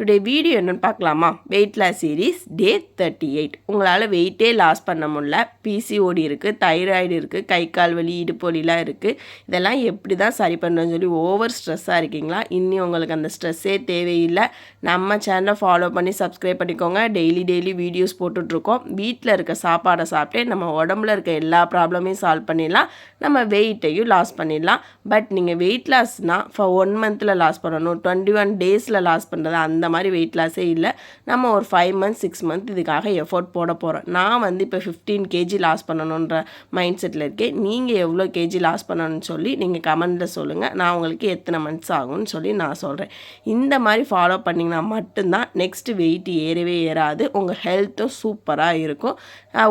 Today video என்னென்னு பார்க்கலாமா? Weight loss series day thirty eight உங்களால் வெயிட்டே லாஸ் பண்ண முடில பிசிஓடி இருக்குது தைராய்டு இருக்குது கை கால் வலி இடுப்பு வலிலாம் இருக்குது இதெல்லாம் எப்படி தான் சரி பண்ணுறோன்னு சொல்லி ஓவர் ஸ்ட்ரெஸ்ஸாக இருக்கீங்களா? இன்னி உங்களுக்கு அந்த ஸ்ட்ரெஸ்ஸே தேவையில்லை. நம்ம சேனலை ஃபாலோ பண்ணி சப்ஸ்கிரைப் பண்ணிக்கோங்க. டெய்லி டெய்லி வீடியோஸ் போட்டுட்ருக்கோம். வீட்டில் இருக்க சாப்பாடை சாப்பிட்டே நம்ம உடம்புல இருக்க எல்லா ப்ராப்ளமையும் சால்வ் பண்ணிடலாம். நம்ம வெயிட்டையும் லாஸ் பண்ணிடலாம். பட் நீங்கள் வெயிட் லாஸ்னால் ஃபார் ஒன் மந்தில் லாஸ் பண்ணணும். டுவெண்ட்டி ஒன் டேஸில் லாஸ் பண்ணுறது அந்த மாதிரி வெயிட் லாஸே இல்லை. நம்ம ஒரு ஃபைவ் மந்த்ஸ் சிக்ஸ் மந்த் இதுக்காக எஃபோர்ட் போட போகிறோம் நான் வந்து இப்போ ஃபிஃப்டீன் கேஜி லாஸ் பண்ணணுன்ற மைண்ட் செட்டில் இருக்கேன். நீங்கள் எவ்வளோ கேஜி லாஸ் பண்ணணும்னு சொல்லி நீங்கள் கமெண்ட்டில் சொல்லுங்கள் நான் உங்களுக்கு எத்தனை மந்த்ஸ் ஆகும்னு சொல்லி நான் சொல்கிறேன் இந்த மாதிரி ஃபாலோ பண்ணிங்கன்னா மட்டும்தான் நெக்ஸ்ட்டு வெயிட் ஏறவே ஏறாது. உங்கள் ஹெல்த்தும் சூப்பராக இருக்கும்.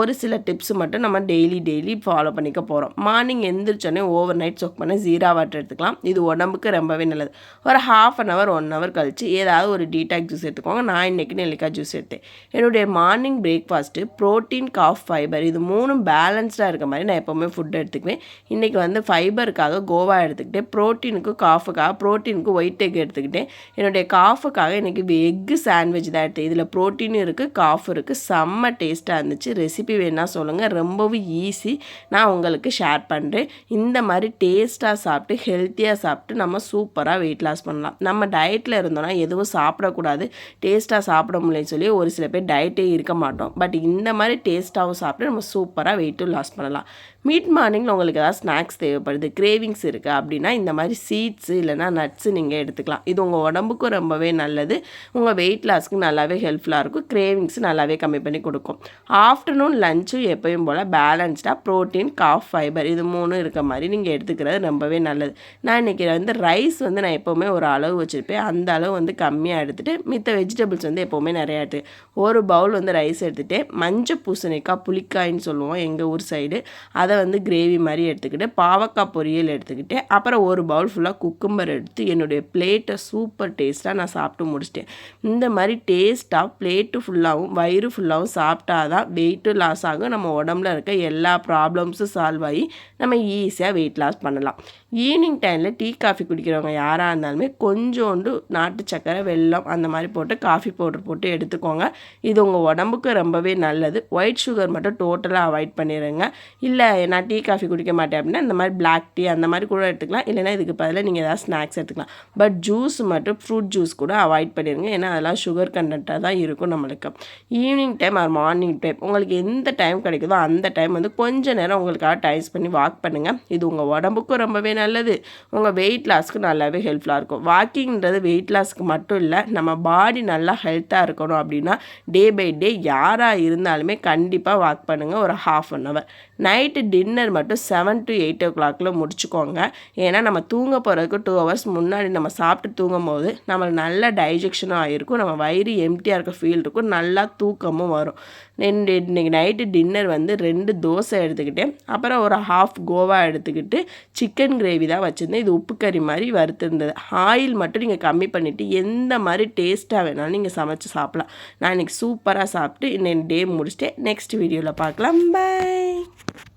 ஒரு சில டிப்ஸ் மட்டும் நம்ம டெய்லி டெய்லி ஃபாலோ பண்ணிக்க போகிறோம் மார்னிங் எந்திரிச்சோடனே ஓவர் நைட் சோக் பண்ண ஜீரா வாட்டர் எடுத்துக்கலாம். இது உடம்புக்கு ரொம்பவே நல்லது. ஒரு half an hour one hour கழித்து ஏதாவது ஒரு டீ வீட்டாக் ஜூஸ் எடுத்துக்கோங்க. நான் இன்றைக்கி நெல்லிக்காய் ஜூஸ் எடுத்தேன். என்னுடைய morning breakfast protein cough fibre இது மூணும் பேலன்ஸ்டாக இருக்க மாதிரி நான் எப்போவுமே ஃபுட் எடுத்துக்குவேன். இன்றைக்கி வந்து ஃபைபருக்காக கோவா எடுத்துக்கிட்டேன். ப்ரோட்டீனுக்கு காஃபுக்காக ப்ரோட்டீனுக்கு ஒயிட் எக் எடுத்துக்கிட்டேன். என்னுடைய காஃபுக்காக இன்றைக்கி எக்கு சாண்ட்விச் தான் எடுத்தேன். இதில் ப்ரோட்டீனும் இருக்குது காஃப் இருக்குது செம்ம டேஸ்ட்டாக இருந்துச்சு. ரெசிபி வேணால் சொல்லுங்கள் ரொம்பவும் ஈஸி நான் உங்களுக்கு ஷேர் பண்ணுறேன் இந்த மாதிரி டேஸ்ட்டாக சாப்பிட்டு ஹெல்த்தியாக சாப்பிட்டு நம்ம சூப்பராக வெயிட் லாஸ் பண்ணலாம். நம்ம டயட்டில் இருந்தோம்னா எதுவும் சாப்பிடக்கூடாது. டேஸ்ட்டாக சாப்பிட முடியலன்னு சொல்லி ஒரு சில பேர் டயட்டே இருக்க மாட்டோம். பட் இந்த மாதிரி டேஸ்ட்டாகவும் சாப்பிட்டு நம்ம சூப்பராக வெயிட்டும் லாஸ் பண்ணலாம். மீட் மார்னிங்கில் உங்களுக்கு ஏதாவது ஸ்நாக்ஸ் தேவைப்படுது கிரேவிங்ஸ் இருக்குது அப்படின்னா இந்த மாதிரி சீட்ஸு இல்லைனா நட்ஸு நீங்கள் எடுத்துக்கலாம். இது உங்கள் உடம்புக்கும் ரொம்பவே நல்லது. உங்கள் வெயிட் லாஸ்க்கு நல்லாவே ஹெல்ப்ஃபுல்லாக இருக்கும். கிரேவிங்ஸ் நல்லாவே கம்மி பண்ணி கொடுக்கும். ஆஃப்டர்நூன் லஞ்சும் எப்பயும் போல் பேலன்ஸ்டாக ப்ரோட்டீன் காஃப் ஃபைபர் இது மூணும் இருக்க மாதிரி நீங்கள் எடுத்துக்கிறது ரொம்பவே நல்லது. நான் இன்றைக்கி வந்து ரைஸ் வந்து நான் எப்போவுமே ஒரு அளவு வச்சுருப்பேன். அந்த அளவு வந்து கம்மியாக எடுத்துகிட்டு மித்த வெஜிடபிள்ஸ் வந்து எப்போவுமே நிறையா எடுத்து ஒரு பவுல் வந்து ரைஸ் எடுத்துகிட்டு மஞ்சள் பூசணிக்காய் புளிக்காயின்னு சொல்லுவோம் எங்கள் ஊர் சைடு அதை வந்து கிரேவி மாதிரி எடுத்துக்கிட்டு பாவக்காய் பொரியல் எடுத்துக்கிட்டு அப்புறம் ஒரு பவுல் ஃபுல்லாக குக்கும்பர் எடுத்து என்னுடைய பிளேட்டை சூப்பர் டேஸ்ட்டாக நான் சாப்பிட்டு முடிச்சிட்டேன். இந்த மாதிரி டேஸ்ட்டாக பிளேட்டு ஃபுல்லாகவும் வயிறு ஃபுல்லாகவும் சாப்பிட்டா தான் வெயிட்டும் லாஸ் ஆகும். நம்ம உடம்புல இருக்க எல்லா ப்ராப்ளம்ஸும் சால்வ் ஆகி நம்ம ஈஸியாக வெயிட் லாஸ் பண்ணலாம். ஈவினிங் டைமில் டீ காஃபி குடிக்கிறவங்க யாராக இருந்தாலுமே கொஞ்சோண்டு நாட்டு சக்கரை வெல்லம் அந்த மாதிரி போட்டு காஃபி பவுடர் போட்டு எடுத்துக்கோங்க. இது உங்கள் உடம்புக்கு ரொம்பவே நல்லது. ஒயிட் சுகர் மட்டும் டோட்டலாக அவாய்ட் பண்ணிடுங்க இல்லை நான் டீ காஃபி குடிக்க மாட்டேன் அப்படின்னா இந்த மாதிரி பிளாக் டீ அந்த மாதிரி கூட எடுத்துக்கலாம். இல்லைனா இதுக்கு பதிலாக நீங்கள் ஏதாவது ஸ்நாக்ஸ் எடுத்துக்கலாம். பட் ஜூஸ் மட்டும் ஃப்ரூட் ஜூஸ் கூட அவாய்ட் பண்ணிடுங்க ஏன்னா அதெல்லாம் சுகர் கண்டென்ட்டாக தான் இருக்கும் நம்மளுக்கு. Evening time or morning time உங்களுக்கு எந்த டைம் கிடைக்குதோ அந்த டைம் வந்து கொஞ்சம் நேரம் உங்களுக்காக டைஸ் பண்ணி வாக் பண்ணுங்கள் இது உங்கள் உடம்புக்கும் ரொம்பவே நல்லது. உங்கள் வெயிட் லாஸ்க்கு நல்லாவே ஹெல்ப்ஃபுல்லாக இருக்கும். வாக்கிங்கிறது வெயிட் லாஸ்க்கு மட்டும் இல்லை நம்ம பாடி நல்லா ஹெல்த்தாக இருக்கணும் அப்படின்னா டே பை டே யாராக இருந்தாலுமே கண்டிப்பாக வாக் பண்ணுங்கள் ஒரு half an hour night dinner மட்டும் செவன் டு எயிட் ஓ கிளாக்கில் முடிச்சுக்கோங்க. ஏன்னா நம்ம தூங்க போகிறதுக்கு டூ ஹவர்ஸ் முன்னாடி நம்ம சாப்பிட்டு தூங்கும் போது நம்மளுக்கு நல்ல டைஜெக்ஷனும் ஆகிருக்கும் நம்ம வயிறு எம்டியாக இருக்க ஃபீல் இருக்கும். நல்லா தூக்கமும் வரும். ரெண்டு இன்றைக்கி நைட்டு டின்னர் வந்து ரெண்டு தோசை எடுத்துக்கிட்டேன். அப்புறம் ஒரு ஹாஃப் கோவா எடுத்துக்கிட்டு சிக்கன் கிரேவி தான் வச்சுருந்தேன். இது உப்பு கறி மாதிரி வறுத்துருந்தது. ஆயில் மட்டும் நீங்கள் கம்மி பண்ணிவிட்டு எந்த மாதிரி மாதிரி டேஸ்ட்டாக வேணாலும் நீங்கள் சமைச்சு சாப்பிட்லாம். நான் இன்றைக்கி சூப்பராக சாப்பிட்டு இன்னைக்கு டே முடிச்சுட்டு நெக்ஸ்ட் வீடியோவில் பார்க்கலாம். பாய்